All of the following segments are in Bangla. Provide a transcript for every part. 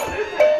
this is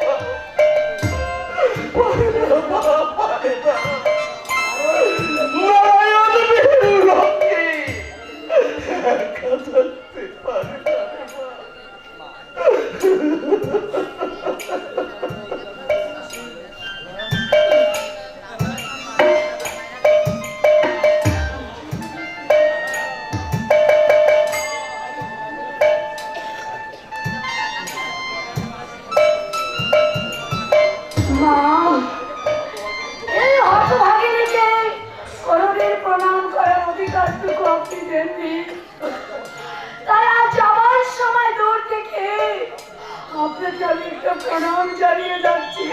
আপনাকে আমি প্রণাম জানিয়ে যাচ্ছি।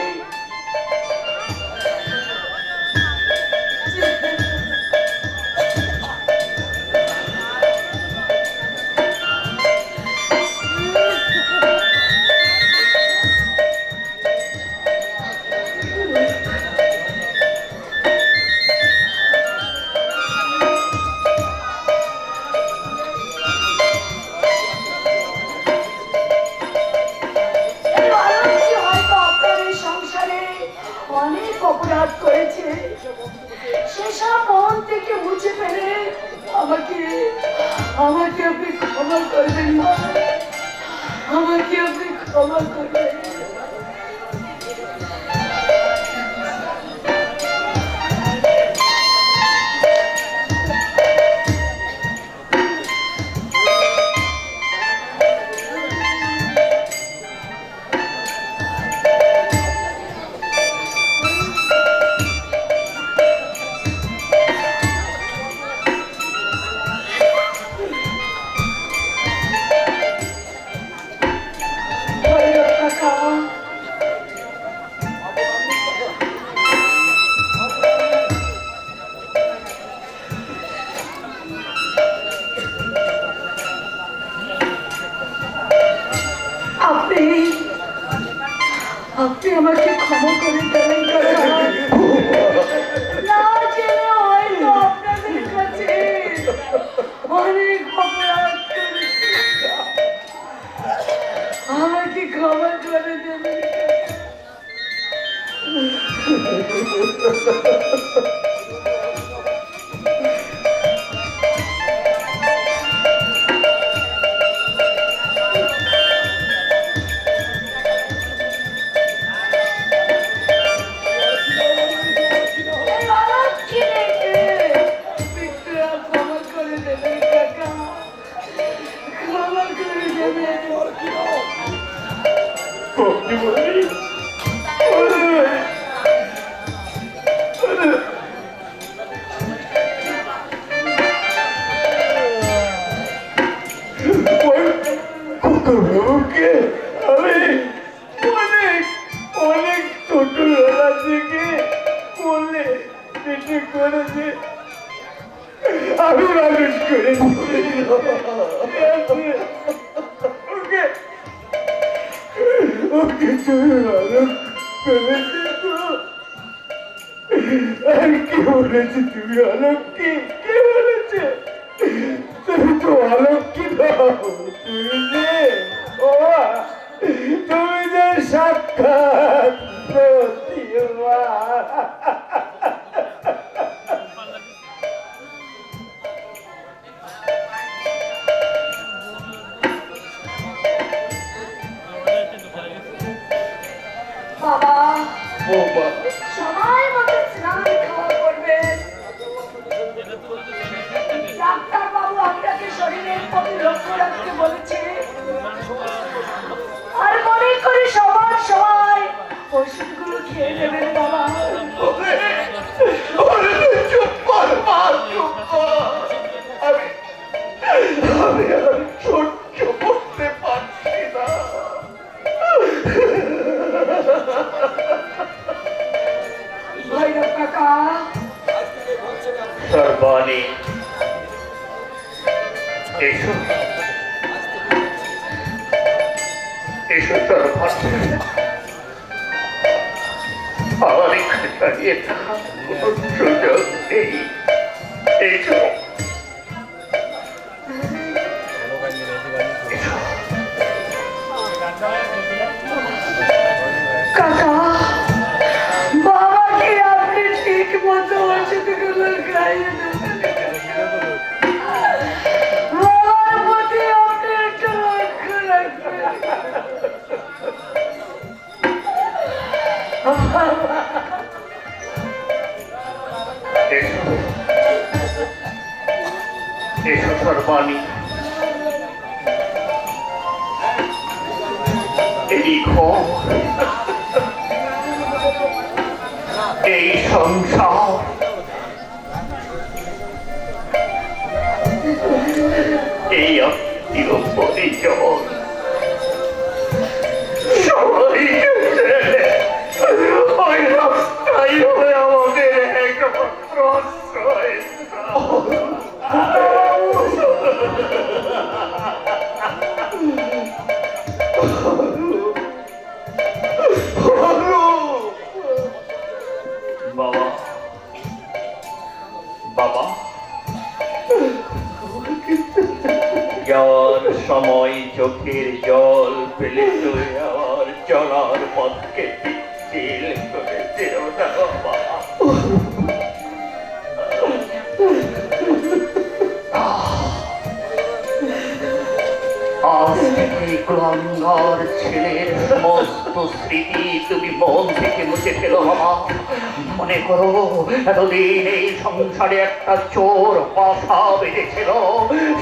আপনি ক্ষমা করবেন ভৈরব আপনি আপনি আমাকে ক্ষমা করে দেবেন আপনাদের কাছে অনেক অপরাধ আমাকে ক্ষমা করে দেবেন। পেটে করেছে? আমি মানুষ করেছি। কি বলেছে? তুমি অলক্ষী কে বলেছে? তুমি তো অলক্ষী দাও তুমি যে ও তুমি যে সাক্ষাৎ 好，你看一下，我都受着累，累。一声唱 Thuận ছেলের সমস্ত স্মৃতি তুমি মন থেকে মুছে ফেলো মনে করো, এতদিন এই সংসারে একটা চোর বাসা বেঁধেছিল,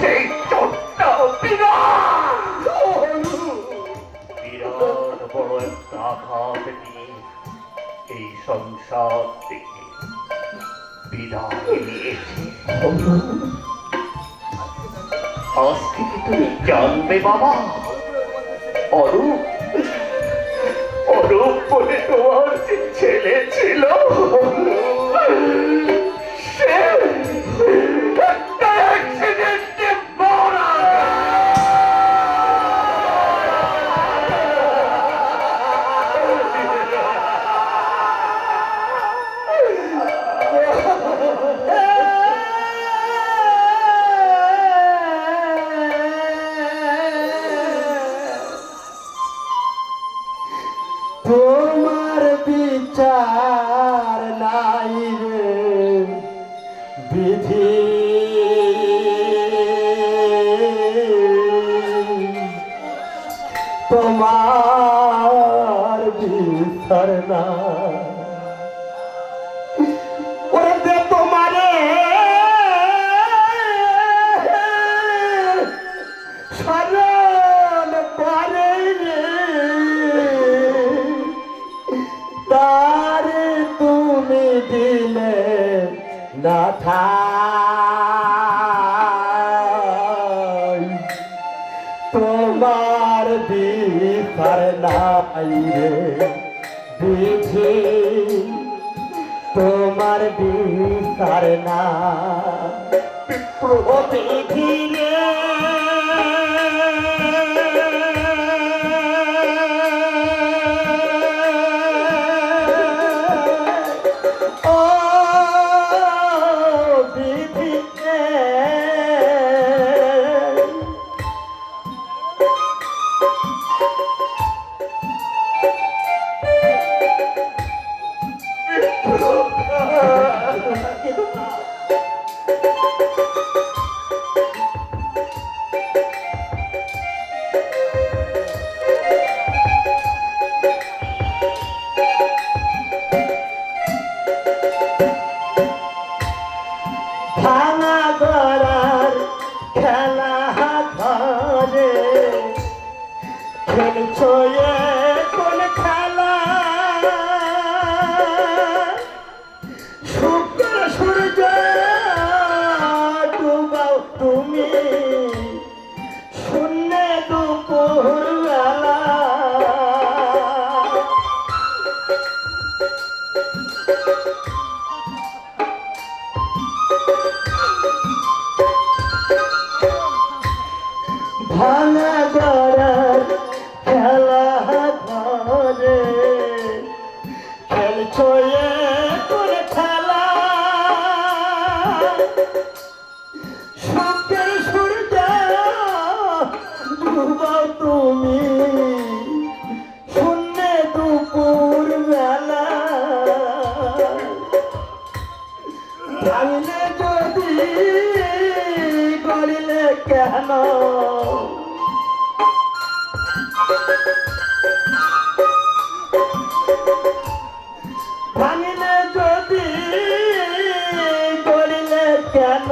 সেই চোরটা বিরাট বিরাট বড় একটা আঘাত নিয়ে এই সংসার থেকে বিদায় নিয়েছে। আজ থেকে তুমি জানবে বাবা অরূপ অরূপ বলে তোমার ছেলে ছিল সে বিচার না তোমারে। শরণ করে রে তারে তুমি দিলে না থাই। তোমার বিচার নাই রে। বিধি তোমার বিচার না। ও বিধি রে খেলছো কোন খেলা। শুক্র সূর্য ডুবাও তুমি। শূন্য দুপুর বেলা। ভাঙা তুমি শূন্য দুপুর বেলা। ভাঙলে যদি করিলে কেন? ভাঙলে যদি করিলে কেন?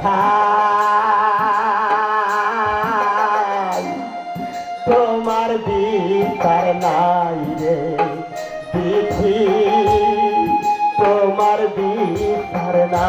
ঠাই তোমার বিচার নাই রে বিধি তোমার বিচার না